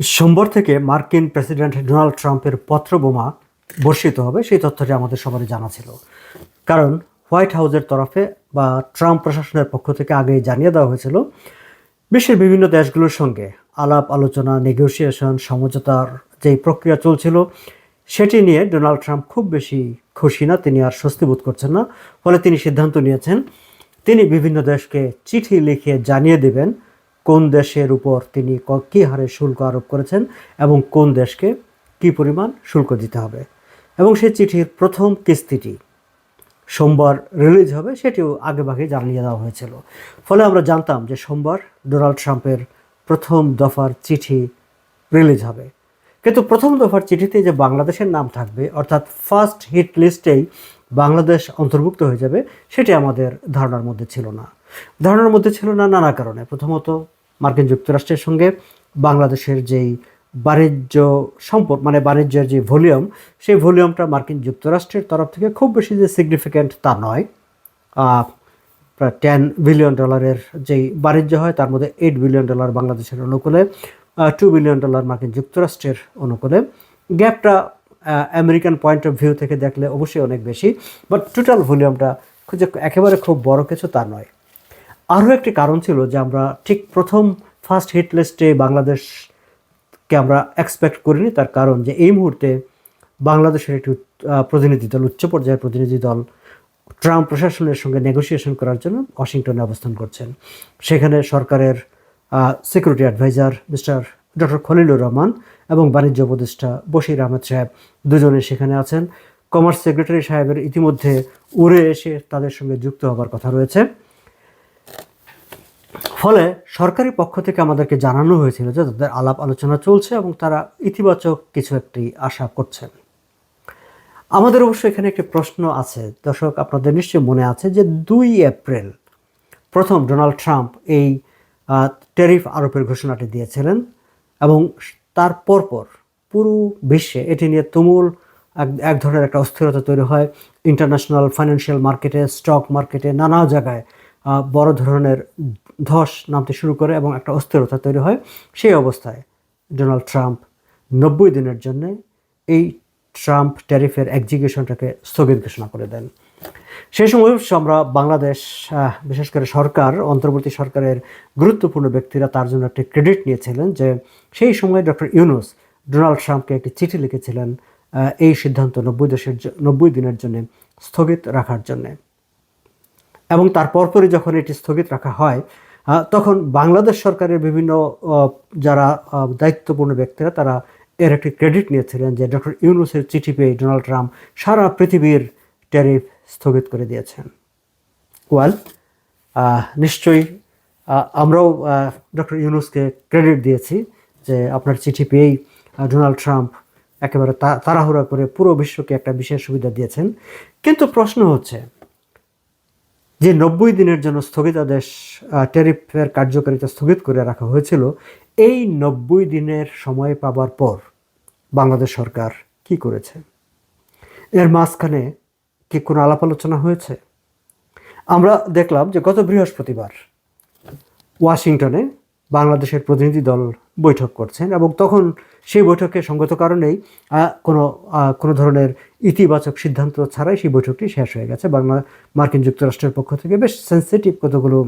সোমবার থেকে মার্কিন প্রেসিডেন্ট ডোনাল্ড ট্রাম্পের পত্রবোমা বর্ষিত হবে, সেই তথ্যটি আমাদের সবারই জানা ছিল। কারণ হোয়াইট হাউসের তরফে বা ট্রাম্প প্রশাসনের পক্ষ থেকে আগেই জানিয়ে দেওয়া হয়েছিল, বিশ্বের বিভিন্ন দেশগুলোর সঙ্গে আলাপ, আলোচনা নেগোসিয়েশন সমঝোতার যেই প্রক্রিয়া চলছিল, সেটি নিয়ে ডোনাল্ড ট্রাম্প খুব বেশি খুশি না, তিনি আর স্বস্তি বোধ করছেন না। ফলে তিনি সিদ্ধান্ত নিয়েছেন, তিনি বিভিন্ন দেশকে চিঠি লিখে জানিয়ে দেবেন কোন দেশের উপর তিনি ক- হারে শুল্ক আরোপ করেছেন এবং কোন দেশকে কী পরিমাণ শুল্ক দিতে হবে? এবং সেই চিঠির প্রথম কিস্তিটি সোমবার রিলিজ হবে, সেটিও আগেভাগে জানিয়ে দেওয়া হয়েছিল। ফলে আমরা জানতাম যে সোমবার ডোনাল্ড ট্রাম্পের প্রথম দফার চিঠি রিলিজ হবে। কিন্তু প্রথম দফার চিঠিতে যে বাংলাদেশের নাম থাকবে, অর্থাৎ ফার্স্ট হিট লিস্টেই বাংলাদেশ অন্তর্ভুক্ত হয়ে যাবে, সেটি আমাদের ধারণার মধ্যে ছিল না। ধারণার মধ্যে ছিল না নানা কারণে। প্রথমত মার্কিন যুক্তরাষ্ট্রের সঙ্গে বাংলাদেশের যেই বাণিজ্য সম্পদ মানে বাণিজ্যের যে ভলিউম, সেই ভলিউমটা মার্কিন যুক্তরাষ্ট্রের তরফ থেকে খুব বেশি যে সিগনিফিক্যান্ট তা নয়। প্রায় টেন বিলিয়ন ডলারের যেই বাণিজ্য হয়, তার মধ্যে এইট বিলিয়ন ডলার বাংলাদেশের অনুকূলে টু বিলিয়ন ডলার মার্কিন যুক্তরাষ্ট্রের অনুকূলে। গ্যাপটা আমেরিকান পয়েন্ট অফ ভিউ থেকে দেখলে অবশ্যই অনেক বেশি বাট টোটাল ভলিউমটা যে একেবারে খুব বড় কিছু তা নয়। আরও একটি কারণ ছিল যে আমরা ঠিক প্রথম ফার্স্ট হিট লিস্টে বাংলাদেশকে আমরা এক্সপেক্ট করিনি। তার কারণ যে এই মুহূর্তে বাংলাদেশের একটি প্রতিনিধি দল, উচ্চ পর্যায়ের প্রতিনিধি দল ট্রাম্প প্রশাসনের সঙ্গে নেগোসিয়েশন করার জন্য ওয়াশিংটনে অবস্থান করছেন। সেখানে সরকারের security adviser mister doctor Khalilur Rahman এবং বাণিজ্য উপদেষ্টা বশির আহমেদ সাহেব দুজনে সেখানে আছেন। কমার্স সেক্রেটারি সাহেবের ইতিমধ্যে উড়ে এসে তাদের সঙ্গে যুক্ত হবার কথা রয়েছে। ফলে সরকারি পক্ষ থেকে আমাদেরকে জানানো হয়েছিল যে তাদের আলাপ আলোচনা চলছে এবং তারা ইতিবাচক কিছু একটি আশা করছেন। আমাদের অবশ্য এখানে একটি প্রশ্ন আছে। দর্শক, আপনাদের নিশ্চয়ই মনে আছে যে দুই এপ্রিল প্রথম ডোনাল্ড ট্রাম্প এই ট্যারিফ আরোপের ঘোষণাটি দিয়েছিলেন এবং তার পরপর পুরো বিশ্বে এটি নিয়ে তুমুল এক ধরনের একটা অস্থিরতা তৈরি হয়। ইন্টারন্যাশনাল ফাইন্যান্সিয়াল মার্কেটে, স্টক মার্কেটে নানা জায়গায় বড় ধরনের ধস নামতে শুরু করে এবং একটা অস্থিরতা তৈরি হয়, সেই অবস্থায় ডোনাল্ড ট্রাম্প নব্বই দিনের জন্যে এই ট্রাম্প ট্যারিফের এক্সিকিউশনটাকে স্থগিত ঘোষণা করে দেন। সেই সময় আমরা বাংলাদেশ বিশেষ করে সরকার, অন্তর্বর্তী সরকারের গুরুত্বপূর্ণ ব্যক্তিরা তার জন্য একটি ক্রেডিট নিয়েছিলেন যে সেই সময় ডক্টর ইউনুস ডোনাল্ড ট্রাম্পকে একটি চিঠি লিখেছিলেন এই সিদ্ধান্ত নব্বই দেশের নব্বই দিনের জন্য স্থগিত রাখার জন্যে। এবং তার পরপরই যখন এটি স্থগিত রাখা হয় তখন বাংলাদেশ সরকারের বিভিন্ন যারা দায়িত্বপূর্ণ ব্যক্তিরা, তারা এর একটি ক্রেডিট নিয়েছিলেন যে ডক্টর ইউনুসের চিঠি পেয়ে ডোনাল্ড ট্রাম্প সারা পৃথিবীর ট্যারিফ স্থগিত করে দিয়েছেন। ওয়াল নিশ্চয়ই আমরাও ডক্টর ইউনুসকে ক্রেডিট দিয়েছি যে আপনার চিঠি পেয়েই ডোনাল্ড ট্রাম্প একেবারে তাড়াহুড়া করে পুরো বিশ্বকে একটা বিশেষ সুবিধা দিয়েছেন। কিন্তু প্রশ্ন হচ্ছে যে নব্বই দিনের জন্য স্থগিতাদেশ ট্যারিফের কার্যকারিতা স্থগিত করে রাখা হয়েছিল, এই নব্বই দিনের সময় পাবার পর বাংলাদেশ সরকার কি করেছে? এর মাঝখানে কি কোনো আলাপ আলোচনা হয়েছে? আমরা দেখলাম যে গত বৃহস্পতিবার ওয়াশিংটনে বাংলাদেশের প্রতিনিধি দল বৈঠক করছেন এবং তখন সেই বৈঠকে সঙ্গত কারণেই কোনো কোনো ধরনের ইতিবাচক সিদ্ধান্ত ছাড়াই সেই বৈঠকটি শেষ হয়ে গেছে। বাংলা, মার্কিন যুক্তরাষ্ট্রের পক্ষ থেকে বেশ সেন্সিটিভ কতগুলো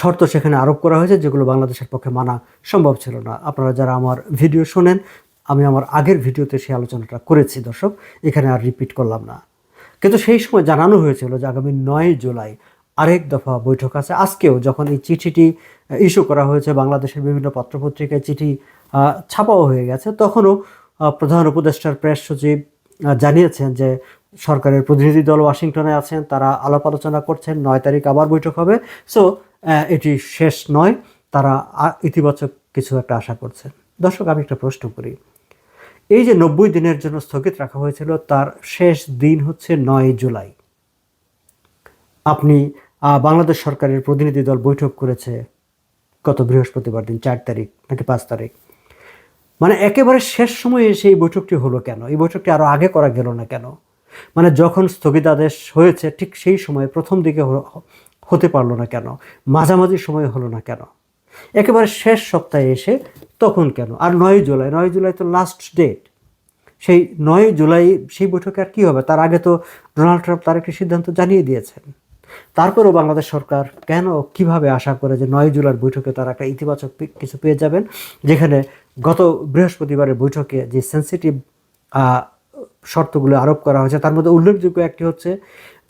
শর্ত সেখানে আরোপ করা হয়েছে যেগুলো বাংলাদেশের পক্ষে মানা সম্ভব ছিল না। আপনারা যারা আমার ভিডিও শোনেন, আমি আমার আগের ভিডিওতে সেই আলোচনাটা করেছি, দর্শক। এখানে আর রিপিট করলাম না। কিন্তু সেই সময় জানানো হয়েছিল যে আগামী নয় জুলাই আরেক দফা বৈঠক আছে। আজকেও যখন এই চিঠিটি ইস্যু করা হয়েছে বাংলাদেশের বিভিন্ন পত্রপত্রিকায় চিঠি ছাপাও হয়ে গেছে, তখনও প্রধান উপদেষ্টার প্রেস সচিব জানিয়েছেন যে সরকারের প্রতিনিধি দল ওয়াশিংটনে আছেন, তারা আলাপ আলোচনা করছেন, নয় তারিখ আবার বৈঠক হবে। সো এটি শেষ নয়, তারা ইতিবাচক কিছু একটা আশা করছেন। দর্শক, আমি একটা প্রশ্ন করি। এই যে নব্বই দিনের জন্য স্থগিত রাখা হয়েছিল, তার শেষ দিন হচ্ছে নয় জুলাই। আপনি বাংলাদেশ সরকারের প্রতিনিধি দল বৈঠক করেছে গত বৃহস্পতিবার দিন চার তারিখ নাকি পাঁচ তারিখ। মানে একেবারে শেষ সময়ে এসে এই বৈঠকটি হলো কেন? এই বৈঠকটি আরও আগে করা গেল না কেন? মানে যখন স্থগিতাদেশ হয়েছে, ঠিক সেই সময় প্রথম দিকে হতে পারল না কেন? মাঝামাঝি সময় হলো না কেন? একেবারে শেষ সপ্তাহে এসে তখন কেন? আর নয় জুলাই নয় জুলাই তো লাস্ট ডেট সেই নয় জুলাই, সেই বৈঠকে আর কী হবে? তার আগে তো ডোনাল্ড ট্রাম্প তার একটি সিদ্ধান্ত জানিয়ে দিয়েছেন। তারপরেও বাংলাদেশ সরকার কেন কীভাবে আশা করে যে নয় জুলাইয়ের বৈঠকে তারা একটা ইতিবাচক কিছু পেয়ে যাবেন? যেখানে গত বৃহস্পতিবারের বৈঠকে যে সেন্সিটিভ শর্তগুলো আরোপ করা হয়েছে, তার মধ্যে উল্লেখযোগ্য একটি হচ্ছে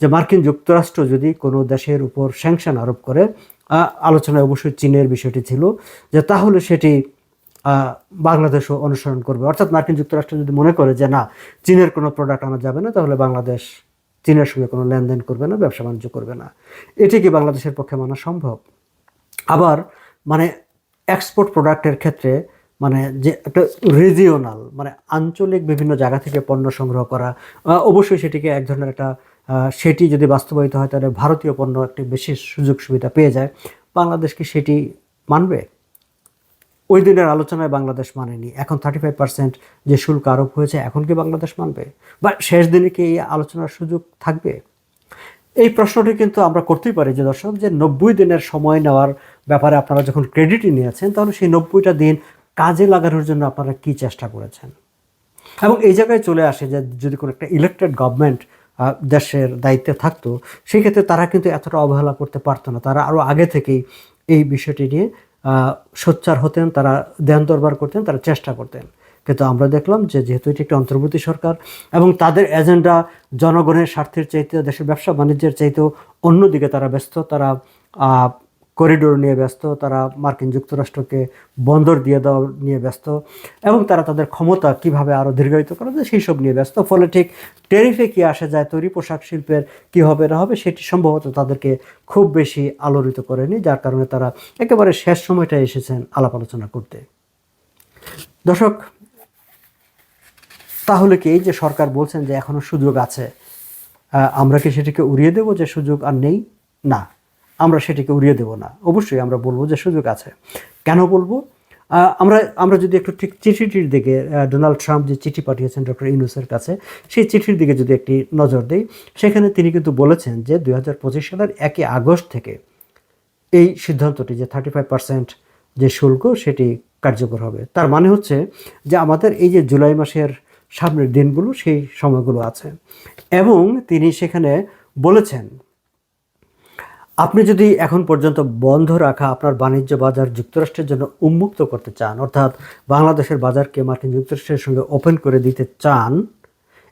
যে মার্কিন যুক্তরাষ্ট্র যদি কোনো দেশের উপর স্যাংশন আরোপ করে আলোচনায় অবশ্যই চীনের বিষয়টি ছিল, যে তাহলে সেটি বাংলাদেশও অনুসরণ করবে। অর্থাৎ মার্কিন যুক্তরাষ্ট্র যদি মনে করে যে না, চীনের কোনো প্রোডাক্ট আনা যাবে না, তাহলে বাংলাদেশ চীনের সঙ্গে কোনো লেনদেন করবে না, ব্যবসা বাণিজ্য করবে না। এটি কি বাংলাদেশের পক্ষে মানা সম্ভব? আবার মানে এক্সপোর্ট প্রোডাক্টের ক্ষেত্রে মানে যে একটা রিজিওনাল মানে আঞ্চলিক বিভিন্ন জায়গা থেকে পণ্য সংগ্রহ করা অবশ্যই সেটিকে এক ধরনের একটা সেটি যদি বাস্তবায়িত হয়, তাহলে ভারতীয় পণ্য একটি বেশি সুযোগ সুবিধা পেয়ে যায়। বাংলাদেশ কি সেটি মানবে? ওই দিনের আলোচনায় বাংলাদেশ মানেনি। এখন থার্টি ফাইভ পার্সেন্ট যে শুল্ক আরোপ হয়েছে, এখন কি বাংলাদেশ মানবে? বা শেষ দিনে কি এই আলোচনার সুযোগ থাকবে? এই প্রশ্নটি কিন্তু আমরা করতেই পারি যে দর্শক, যে নব্বই দিনের সময় নেওয়ার ব্যাপারে আপনারা যখন ক্রেডিটই নিয়েছেন, তাহলে সেই নব্বইটা দিন কাজে লাগানোর জন্য আপনারা কি চেষ্টা করেছেন? এবং এই জায়গায় চলে আসে যে যদি কোনো একটা ইলেকটেড গভর্নমেন্ট দেশের দায়িত্বে থাকতো সেক্ষেত্রে তারা কিন্তু এতটা অবহেলা করতে পারতো না। তারা আরও আগে থেকেই এই বিষয়টি নিয়ে সোচ্চার হতেন, তারা দেন দরবার করতেন, তারা চেষ্টা করতেন। কিন্তু আমরা দেখলাম যে যেহেতু এটি একটি অন্তর্বর্তী সরকার এবং তাদের এজেন্ডা জনগণের স্বার্থের চাইতে, দেশের ব্যবসা বাণিজ্যের চাইতেও অন্যদিকে তারা ব্যস্ত, তারা করিডোর নিয়ে ব্যস্ত, তারা মার্কিন যুক্তরাষ্ট্রকে বন্দর দিয়ে দেওয়া নিয়ে ব্যস্ত এবং তারা তাদের ক্ষমতা কীভাবে আরও দীর্ঘায়িত করা যায় সেই সব নিয়ে ব্যস্ত। ফলে ঠিক টেরিফে কী আসে যায়, তৈরি পোশাক শিল্পের কী হবে, না হবে, সেটি সম্ভবত তাদেরকে খুব বেশি আলোড়িত করেনি, যার কারণে তারা একেবারে শেষ সময়টা এসেছেন আলাপ আলোচনা করতে। দর্শক, তাহলে কি এই যে সরকার বলছেন যে এখনও সুযোগ আছে আমরা কি সেটিকে উড়িয়ে দেব যে সুযোগ আর নেই? না। আমরা সেটিকে উড়িয়ে দেব না। অবশ্যই আমরা বলব যে সুযোগ আছে। কেন বলব? আমরা আমরা যদি একটু ঠিক চিঠিটির দিকে ডোনাল্ড ট্রাম্প যে চিঠি পাঠিয়েছেন ডক্টর ইউনুসের কাছে, সেই চিঠির দিকে যদি একটি নজর দেই, সেখানে তিনি কিন্তু বলেছেন যে দুই হাজার পঁচিশ সালের একই আগস্ট থেকে এই সিদ্ধান্তটি যে থার্টি ফাইভ পার্সেন্ট যে শুল্ক, সেটি কার্যকর হবে। তার মানে হচ্ছে যে আমাদের এই যে জুলাই মাসের সামনের দিনগুলো, সেই সময়গুলো আছে। এবং তিনি সেখানে বলেছেন আপনি যদি এখন পর্যন্ত বন্ধ রাখা আপনার বাণিজ্য বাজার যুক্তরাষ্ট্রের জন্য উন্মুক্ত করতে চান, অর্থাৎ বাংলাদেশের বাজারকে মার্কিন যুক্তরাষ্ট্রের সঙ্গে ওপেন করে দিতে চান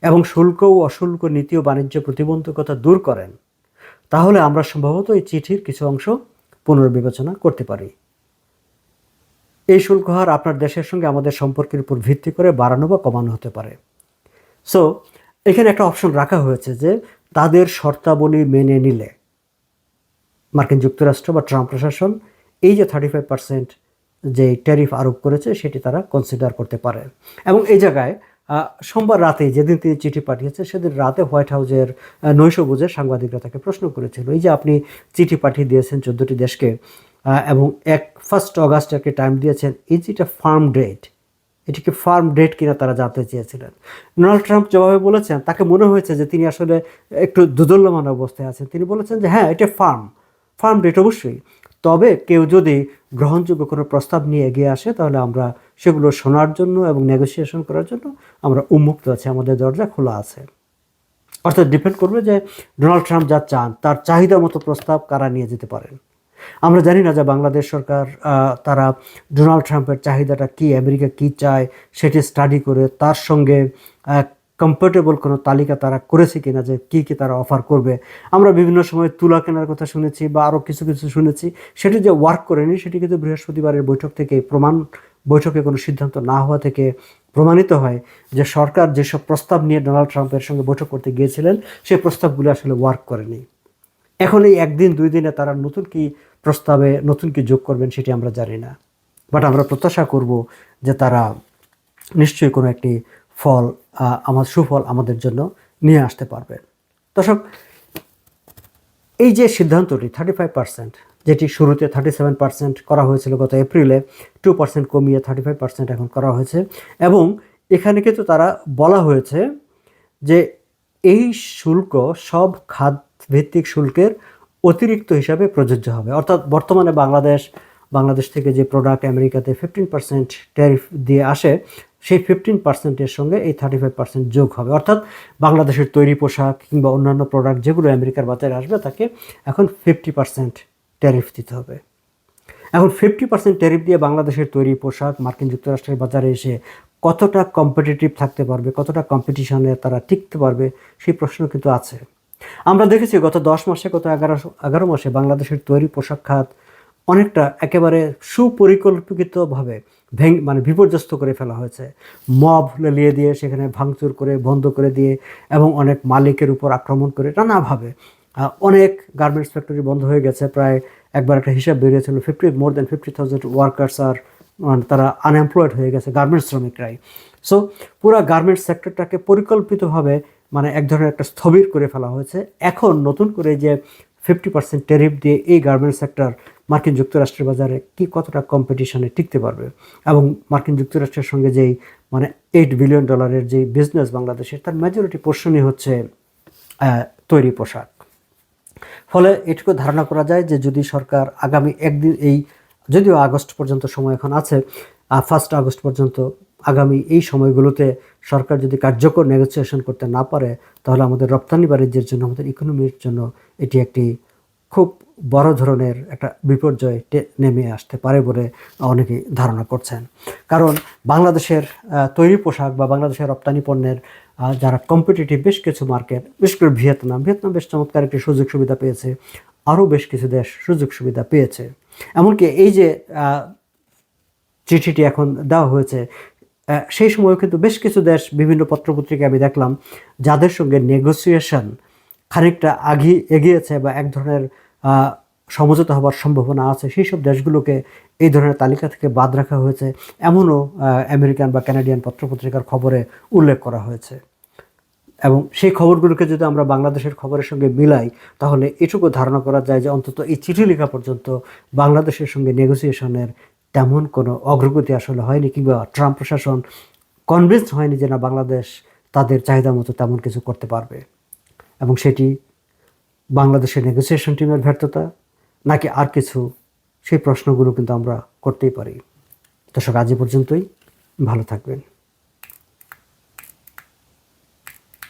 এবং শুল্ক ও অশুল্ক নীতি ও বাণিজ্য প্রতিবন্ধকতা দূর করেন, তাহলে আমরা সম্ভবত এই চিঠির কিছু অংশ পুনর্বিবেচনা করতে পারি। এই শুল্ক হার আপনার দেশের সঙ্গে আমাদের সম্পর্কের উপর ভিত্তি করে বাড়ানো বা কমানো হতে পারে। সো এখানে একটা অপশন রাখা হয়েছে যে তাদের শর্তাবলী মেনে নিলে মার্কিন যুক্তরাষ্ট্র বা ট্রাম্প প্রশাসন, এই যে থার্টি ফাইভ পার্সেন্ট যে ট্যারিফ আরোপ করেছে, সেটি তারা কনসিডার করতে পারে। এবং এই জায়গায় সোমবার রাতে যেদিন তিনি চিঠি পাঠিয়েছে সেদিন রাতে হোয়াইট হাউসের বুঝে সাংবাদিকরা তাকে প্রশ্ন করেছিল, এই যে আপনি চিঠি পাঠিয়ে দিয়েছেন চোদ্দোটি দেশকে এবং এক ফার্স্ট অগাস্ট একটা টাইম দিয়েছেন এই যে এটা ফার্ম ডেট এটিকে ফার্ম ডেট কিনা তারা জানতে চেয়েছিলেন? ডোনাল্ড ট্রাম্প যেভাবে বলেছেন, তাকে মনে হয়েছে যে তিনি আসলে একটু দুদল্যমান অবস্থায় আছেন। তিনি বলেছেন যে হ্যাঁ এটা ফার্ম ফার্ম ডেট অবশ্যই। তবে কেউ যদি গ্রহণযোগ্য কোনো প্রস্তাব নিয়ে এগিয়ে আসে, তাহলে আমরা সেগুলো শোনার জন্য এবং নেগোসিয়েশন করার জন্য আমরা উন্মুক্ত আছি। আমাদের দরজা খোলা আছে। অর্থাৎ ডিপেন্ড করবে যে ডোনাল্ড ট্রাম্প যা চান, তার চাহিদা মতো প্রস্তাব কারা নিয়ে যেতে পারেন। আমরা জানি না যে বাংলাদেশ সরকার তারা ডোনাল্ড ট্রাম্পের চাহিদাটা কি, আমেরিকা কি চায়, সেটি স্টাডি করে তার সঙ্গে কমফোর্টেবল কোনো তালিকা তারা করেছে কিনা যে কী কী তারা অফার করবে। আমরা বিভিন্ন সময় তুলা কেনার কথা শুনেছি বা আরও কিছু কিছু শুনেছি, সেটি যে ওয়ার্ক করেনি, সেটি কিন্তু বৃহস্পতিবারের বৈঠক থেকে প্রমাণ, বৈঠকে কোনো সিদ্ধান্ত না হওয়া থেকে প্রমাণিত হয় যে সরকার যেসব প্রস্তাব নিয়ে ডোনাল্ড ট্রাম্পের সঙ্গে বৈঠক করতে গিয়েছিলেন, সেই প্রস্তাবগুলো আসলে ওয়ার্ক করেনি। এখন এই একদিন, দুই দিনে তারা নতুন কি প্রস্তাবে নতুন কি যোগ করবেন সেটি আমরা জানি না। বাট আমরা প্রত্যাশা করব যে তারা নিশ্চয়ই কোনো একটি ফল আমার সুফল আমাদের জন্য নিয়ে আসতে পারবেন দর্শক, এই যে সিদ্ধান্তটি থার্টি ফাইভ পার্সেন্ট যেটি শুরুতে থার্টি সেভেন পার্সেন্ট করা হয়েছিল গত এপ্রিলে টু পার্সেন্ট কমিয়ে থার্টি ফাইভ পার্সেন্ট এখন করা হয়েছে এবং এখানে কিন্তু তারা বলা হয়েছে যে এই শুল্ক সব খাত ভিত্তিক শুল্কের অতিরিক্ত হিসাবে প্রযোজ্য হবে। অর্থাৎ বর্তমানে বাংলাদেশ বাংলাদেশ থেকে যে প্রোডাক্ট আমেরিকাতে ফিফটিন পার্সেন্ট ট্যারিফ দিয়ে আসে সেই ফিফটিন পার্সেন্টের সঙ্গে এই থার্টি ফাইভ পার্সেন্ট যোগ হবে। অর্থাৎ বাংলাদেশের তৈরি পোশাক কিংবা অন্যান্য প্রোডাক্ট যেগুলো আমেরিকার বাজারে আসবে, তাকে এখন ফিফটি পার্সেন্ট ট্যারিফ দিতে হবে। এখন ফিফটি পার্সেন্ট ট্যারিফ দিয়ে বাংলাদেশের তৈরি পোশাক মার্কিন যুক্তরাষ্ট্রের বাজারে এসে কতটা কম্পিটিটিভ থাকতে পারবে, কতটা কম্পিটিশনে তারা টিকতে পারবে, সেই প্রশ্ন কিন্তু আছে। আমরা দেখেছি গত দশ মাসে, গত এগারো এগারো মাসে বাংলাদেশের তৈরি পোশাক খাত অনেকটা একেবারে সুপরিকল্পিতভাবে ভেঙ মানে বিপর্যস্ত করে ফেলা হয়েছে। মব লেলিয়ে দিয়ে সেখানে ভাঙচুর করে, বন্ধ করে দিয়ে এবং অনেক মালিকের উপর আক্রমণ করে নানাভাবে। অনেক গার্মেন্টস ফ্যাক্টরি বন্ধ হয়ে গেছে। প্রায় একবার একটা হিসাব বেরিয়েছিল fifty more than fifty thousand workers আর তারা আনএমপ্লয়েড হয়ে গেছে গার্মেন্টস শ্রমিকরাই। সো পুরো গার্মেন্টস সেক্টরটাকে পরিকল্পিতভাবে মানে এক ধরনের একটা স্থবির করে ফেলা হয়েছে। এখন নতুন করে যে ফিফটি পার্সেন্ট টেরিফ দিয়ে এই গার্মেন্টস সেক্টর মার্কিন যুক্তরাষ্ট্রের বাজারে কি কতটা কম্পিটিশনে টিকতে পারবে? এবং মার্কিন যুক্তরাষ্ট্রের সঙ্গে যেই মানে এইট বিলিয়ন ডলারের যে বিজনেস বাংলাদেশের তার মেজরিটি পোর্শনই হচ্ছে তৈরি পোশাক। ফলে এটুকু ধারণা করা যায় যে যদি সরকার আগামী একদিন এই, যদিও আগস্ট পর্যন্ত সময় এখন আছে ফার্স্ট আগস্ট পর্যন্ত আগামী এই সময়গুলোতে সরকার যদি কার্যকর নেগোসিয়েশন করতে না পারে, তাহলে আমাদের রপ্তানি বাণিজ্যের জন্য, আমাদের ইকোনমির জন্য এটি একটি খুব বড় ধরনের একটা বিপর্যয় নেমে আসতে পারে বলে অনেকেই ধারণা করছেন। কারণ বাংলাদেশের তৈরি পোশাক বা বাংলাদেশের রপ্তানি পণ্যের যারা কম্পিটিটিভ বেশ কিছু মার্কেট বিশেষ করে ভিয়েতনাম ভিয়েতনাম বেশ চমৎকার একটি সুযোগ সুবিধা পেয়েছে, আরও বেশ কিছু দেশ সুযোগ সুবিধা পেয়েছে। এমনকি এই যে চিঠিটি এখন দেওয়া হয়েছে সেই সময় কিন্তু বেশ কিছু দেশ বিভিন্ন পত্রপত্রিকায় আমি দেখলাম, যাদের সঙ্গে নেগোসিয়েশন খানিকটা আগি, এগিয়েছে বা এক ধরনের সমঝোতা হবার সম্ভাবনা আছে। সেই সব দেশগুলোকে এই ধরনের তালিকা থেকে বাদ রাখা হয়েছে। এমনও আমেরিকান বা কানাডিয়ান পত্রপত্রিকার খবরে উল্লেখ করা হয়েছে। এবং সেই খবরগুলোকে যদি আমরা বাংলাদেশের খবরের সঙ্গে মিলাই, তাহলে এটুকু ধারণা করা যায় যে অন্তত এই চিঠি লেখা পর্যন্ত বাংলাদেশের সঙ্গে নেগোসিয়েশনের তেমন কোনো অগ্রগতি আসলে হয়নি কিংবা ট্রাম্প প্রশাসন কনভিন্স হয়নি যে না বাংলাদেশ তাদের চাহিদা মতো তেমন কিছু করতে পারবে। এবং সেটি বাংলাদেশের নেগোসিয়েশন টিমের ব্যর্থতা, নাকি আর কিছু? সেই প্রশ্নগুলো কিন্তু আমরা করতেই পারি। দর্শক, আজ পর্যন্তই। ভালো থাকবেন।